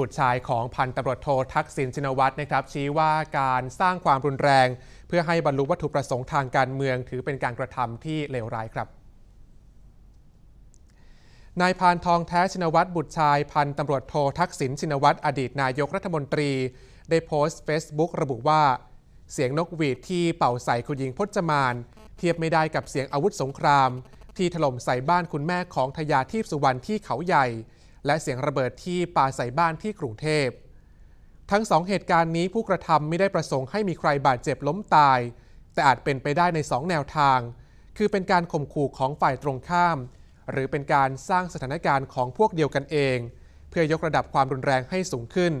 บุตรชายของพันตำรวจโททักษิณชินวัตรนะครับ ชี้ว่าการสร้างความรุนแรง เพื่อให้บรรลุวัตถุประสงค์ทางการเมือง ถือเป็นการกระทำที่เลวร้ายครับนายพานทองแท้ชินวัตรบุตรชายพันตำรวจโททักษิณชินวัตรอดีตนายกรัฐมนตรี ได้โพสต์ Facebook ระบุว่า เสียงนกหวีดที่เป่าใส่คุณหญิงพจมาน เทียบไม่ได้กับเสียงอาวุธสงคราม ที่ถล่มใส่บ้านคุณแม่ของทยาทีพสุวรรณที่เขาใหญ่ และเสียงระเบิดที่ปาใส่บ้านที่กรุงเทพ ทั้งสองเหตุการณ์นี้ผู้กระทำไม่ได้ประสงค์ให้มีใครบาดเจ็บล้มตาย แต่อาจเป็นไปได้ในสองแนวทาง คือเป็นการข่มขู่ของฝ่ายตรงข้าม หรือเป็นการสร้างสถานการณ์ของพวกเดียวกันเอง เพื่อยกระดับความรุนแรงให้สูงขึ้น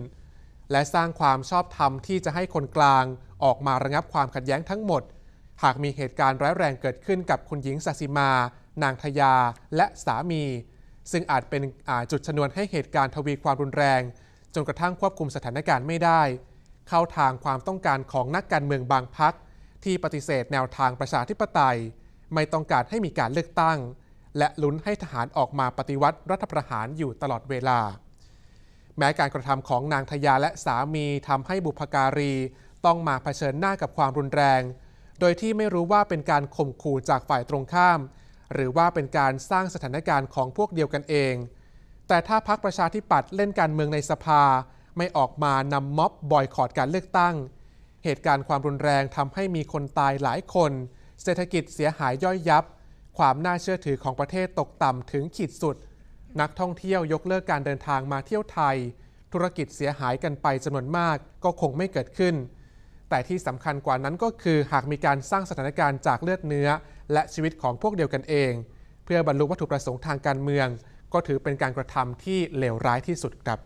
และสร้างความชอบธรรมที่จะให้คนกลางออกมาระงับความขัดแย้งทั้งหมด หากมีเหตุการณ์ร้ายแรงเกิดขึ้นกับคุณหญิงสัสิมา นางทยา และสามี ซึ่งอาจเป็นจุดชนวนให้เหตุการณ์ทวีความรุนแรง จนกระทั่งควบคุมสถานการณ์ไม่ได้ เข้าทางความต้องการของนักการเมืองบางพัก ที่ปฏิเสธแนวทางประชาธิปไตย ไม่ต้องการให้มีการเลือกตั้ง และลุ้นให้ทหารออกมาปฏิวัติรัฐประหารอยู่ตลอดเวลา แม้การกระทำของนางทยาและสามีทำให้บุพการีต้องมาเผชิญหน้ากับความรุนแรง โดยที่ไม่รู้ว่าเป็นการข่มขู่จากฝ่ายตรงข้าม หรือว่าเป็นการสร้างสถานการณ์ของพวกเดียวกันเอง แต่ถ้าพักประชาธิปัตย์เล่นการเมืองในสภา ไม่ออกมานำม็อบบอยคอรดการเลือกตั้ง เหตุการณ์ความรุนแรงทำให้มีคนตายหลายคน เศรษฐกิจเสียหายย่อยยับ ความน่าเชื่อถือของประเทศตกต่ำถึงขีดสุด นักท่องเที่ยวยกเลิกการเดินทางมาเที่ยวไทย ธุรกิจเสียหายกันไปจำนวนมากก็คงไม่เกิดขึ้น แต่ที่สำคัญกว่านั้นก็คือหากมีการสร้างสถานการณ์จากเลือดเนื้อ และชีวิตของพวกเดียวกันเอง เพื่อบรรลุวัตถุประสงค์ทางการเมือง ก็ถือเป็นการกระทำที่เลวร้ายที่สุดครับ